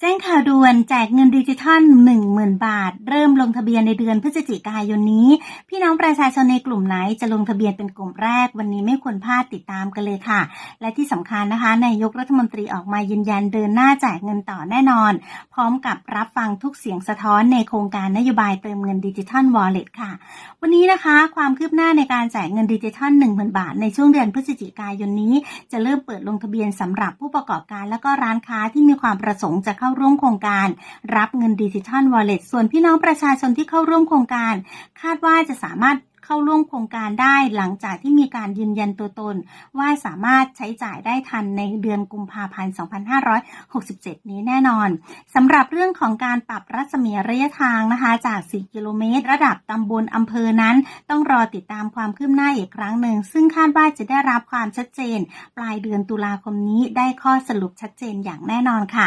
แจ้งข่าวด่วนแจกเงินดิจิทัล 10,000 บาท เริ่มลงทะเบียนในเดือนพฤศจิกายนนี้ พี่น้องประชาชนในกลุ่มไหนจะลงทะเบียนเป็นกลุ่มแรก วันนี้ไม่ควรพลาดติดตามกันเลยค่ะ และที่สำคัญนะคะนายกรัฐมนตรีออกมายืนยันเดินหน้าแจกเงินต่อแน่นอน พร้อมกับรับฟังทุกเสียงสะท้อนในโครงการนโยบายเติมเงินดิจิทัลวอลเล็ตค่ะ วันนี้นะคะความคืบหน้าในการแจกเงินดิจิทัล 10,000 บาท ในช่วงเดือนพฤศจิกายนนี้ จะเริ่มเปิดลงทะเบียนสำหรับผู้ประกอบการ และก็ร้านค้าที่มีความประสงค์จะเข้าร่วมโครงการ รับเงินดิจิทัลวอลเล็ตส่วนพี่น้องประชาชนที่เข้าร่วมโครงการ คาดว่าจะสามารถเข้าร่วมโครงการได้หลังจากที่มีการยืนยันตัวตน ว่าสามารถใช้จ่ายได้ทันในเดือนกุมภาพันธ์ 2567 นี้แน่นอนสำหรับเรื่องของการปรับรัศมีระยะทางนะคะ จาก 4 กิโลเมตร ระดับตำบลอำเภอนั้น ต้องรอติดตามความคืบหน้าอีกครั้งหนึ่ง ซึ่งคาดว่าจะได้รับความชัดเจน ปลายเดือนตุลาคมนี้ได้ข้อสรุปชัดเจนอย่างแน่นอนค่ะ